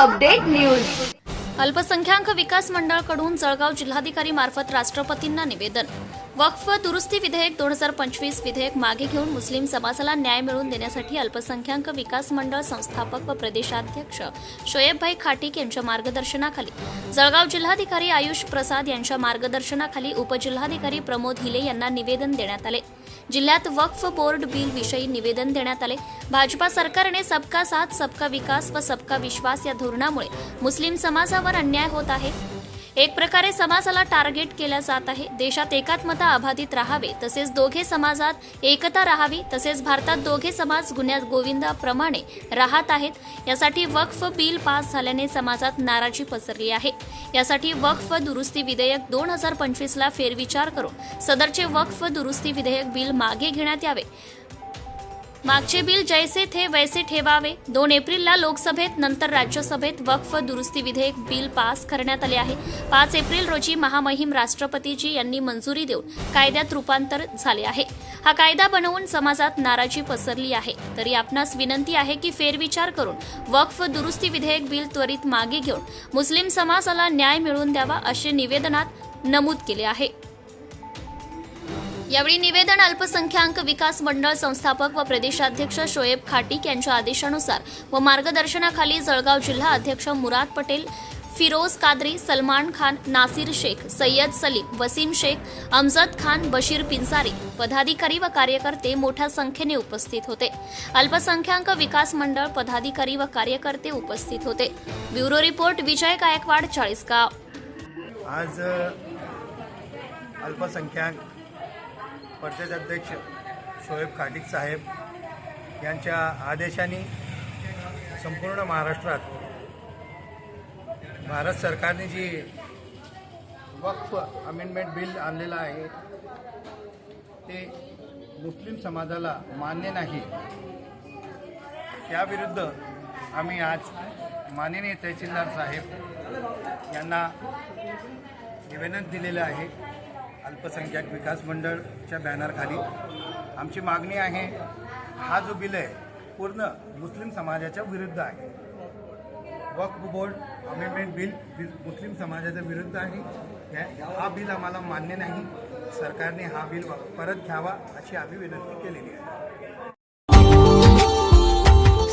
Update news. अल्पसंख्याक विकास मंडळाकडून जळगाव जिल्हाधिकारी मार्फत राष्ट्रपतींना निवेदन. वक्फ दुरुस्ती विधेयक दोन हजार पंचवीस विधेयक मागे घेऊन मुस्लिम समाजाला न्याय मिळवून देण्यासाठी अल्पसंख्याक विकास मंडळ संस्थापक व प्रदेशाध्यक्ष शोएबभाई खाटीक यांच्या मार्गदर्शनाखाली. जळगाव जिल्हाधिकारी आयुष प्रसाद यांच्या मार्गदर्शनाखाली उपजिल्हाधिकारी प्रमोद हिले यांना निवेदन देण्यात आले. जिल्ह्यात वक्फ बोर्ड बिल विषयी निवेदन देण्यात आले. भाजपा सरकारने सबका साथ सबका विकास व सबका विश्वास या धोरणामुळे मुस्लिम समाजावर अन्याय होत आहे. एक प्रकारे समाजाला टार्गेट केल्या जात आहे. देशात एकात्मता अबाधित राहावे तसेच दोघे समाजात एकता राहावी तसेच भारतात दोघे समाज गुन्ह्यात गोविंदाप्रमाणे राहत आहेत. यासाठी वक्फ बिल पास झाल्याने समाजात नाराजी पसरली आहे. यासाठी वक्फ दुरुस्ती विधेयक दोन हजार पंचवीसला फेरविचार करून सदरचे वक्फ दुरुस्ती विधेयक बिल मागे घेण्यात यावे. मागचे बिल जैसे थे वैसे ठेवावे. दोन एप्रिलला लोकसभेत नंतर राज्यसभेत वक्फ दुरुस्ती विधेयक बिल पास करण्यात आले आहे. पाच एप्रिल रोजी महामहिम राष्ट्रपतीजी यांनी मंजुरी देऊन कायद्यात रूपांतर झाले आहे. हा कायदा बनवून समाजात नाराजी पसरली आहे. तरी आपणास विनंती आहे की फेरविचार करून वक्फ दुरुस्ती विधेयक बिल त्वरित मागे घेऊन मुस्लिम समाजाला न्याय मिळवून द्यावा असे निवेदनात नमूद केले आहे. यावेळी निवेदन अल्पसंख्याक विकास मंडळ संस्थापक व प्रदेशाध्यक्ष शोएब खाटीक यांच्या आदेशानुसार व मार्गदर्शनाखाली जळगाव जिल्हा अध्यक्ष मुराद पटेल फिरोज कादरी सलमान खान नासिर शेख सय्यद सलीम वसीम शेख अमजद खान बशीर पिंसारी पदाधिकारी व कार्यकर्ते मोठ्या संख्येने उपस्थित होते. अल्पसंख्याक विकास मंडळ पदाधिकारी व कार्यकर्ते उपस्थित होते. Bureau report Vijay Gaikwad Chalisgaon. आज अल्पसंख्याक अल्पसंख्याक प्रदेशाध्यक्ष शोएब खाटिक साहेब यांच्या आदेशाने संपूर्ण महाराष्ट्रात भारत सरकारने जी वक्फ अमेंडमेंट बिल आणलेलं आहे ते मुस्लिम समाजाला मान्य नाही. त्याविरुद्ध आम्ही आज माननीय तहसीलदार साहेब यांना निवेदन दिलेलं आहे. अल्पसंख्याक विकास मंडळच्या बॅनरखाली आमची मागणी आहे हा जो बिल आहे पूर्ण मुस्लिम समाजाच्या विरुद्ध आहे. वक्फ बोर्ड अमेंडमेंट बिल मुस्लिम समाजाच्या विरुद्ध आहे. या- हा बिल आम्हाला मान्य नाही. सरकारने हा बिल परत घ्यावा अशी आम्ही विनंती केलेली आहे.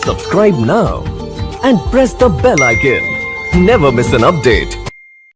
Subscribe now and press the bell icon never miss an update